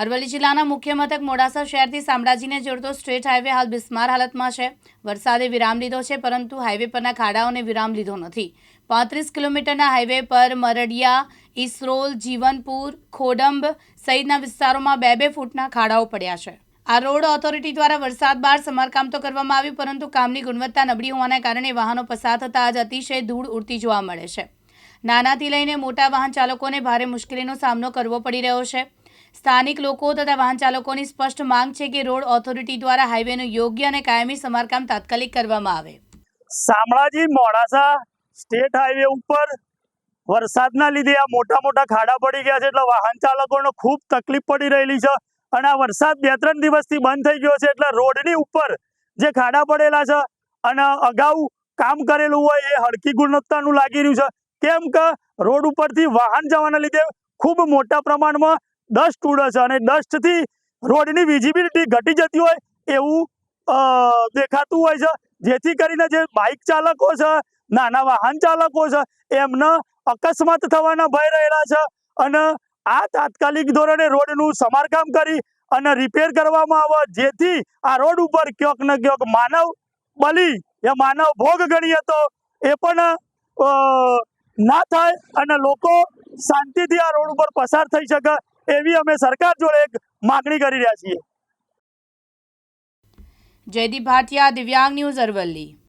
અરવલ્લી જિલ્લાના મુખ્ય મથક મોડાસા શહેરથી શામળાજીને જોડતો સ્ટ્રેટ હાઈવે હાલ બિસ્માર હાલતમાં છે. વરસાદે વિરામ લીધો છે, પરંતુ હાઈવે પરના ખાડાઓને વિરામ લીધો નથી. પાંત્રીસ કિલોમીટરના હાઈવે પર મરડિયા, ઈસરોલ, જીવનપુર, ખોડંબ સહિતના વિસ્તારોમાં બે બે ફૂટના ખાડાઓ પડ્યા છે. આ રોડ ઓથોરિટી દ્વારા વરસાદ બાદ સમારકામ તો કરવામાં આવ્યું, પરંતુ કામની ગુણવત્તા નબળી હોવાના કારણે વાહનો પસાર થતાં આજ અતિશય ધૂળ ઉડતી જોવા મળે છે. નાનાથી લઈને મોટા વાહન ચાલકોને ભારે મુશ્કેલીનો સામનો કરવો પડી રહ્યો છે. સ્થાનિક લોકો તથા વાહન ચાલકોની સ્પષ્ટ માંગ છે કે રોડ ઓથોરિટી દ્વારા હાઈવેનું યોગ્ય અને કાયમી સમારકામ તાત્કાલિક કરવામાં આવે. શામળાજી મોડાસા સ્ટેટ હાઈવે ઉપર વરસાદના લીધે આ મોટા મોટા ખાડા પડી ગયા છે એટલે વાહન ચાલકોને ખૂબ તકલીફ પડી રહેલી છે અને આ વરસાદ બે ત્રણ દિવસથી બંધ થઈ ગયો છે એટલે રોડની ઉપર જે ખાડા પડેલા છે અને અગાઉ કામ કરેલું હોય એ હળકી ગુણવત્તાનું લાગી રહ્યું છે. કેમ કે રોડ ઉપરથી વાહન જવાના લીધે ખૂબ મોટા પ્રમાણમાં ડસ્ટ ઉડે છે અને ડસ્ટથી રોડની વિઝિબિલિટી ઘટી જતી હોય એવું દેખાતું હોય છે. જેથી કરીને જે બાઇક ચાલકો છે, નાના વાહન ચાલકો છે, એમને અકસ્માત થવાના ભય રહેલા છે અને આ તાત્કાલિક ધોરણે રોડનું સમારકામ કરી અને રિપેર કરવામાં આવે. જેથી આ રોડ ઉપર ક્યાંક ને ક્યાંક માનવ બલી એ માનવ ભોગ ગણીએ તો એ પણ ના થાય અને લોકો શાંતિથી આ રોડ ઉપર પસાર થઈ શકે. એવી અમે સરકાર જોડે એક માગણી કરી રહ્યા છીએ. જયદીપ ભાટિયા દિવ્યાંગ ન્યૂઝ અરવલ્લી.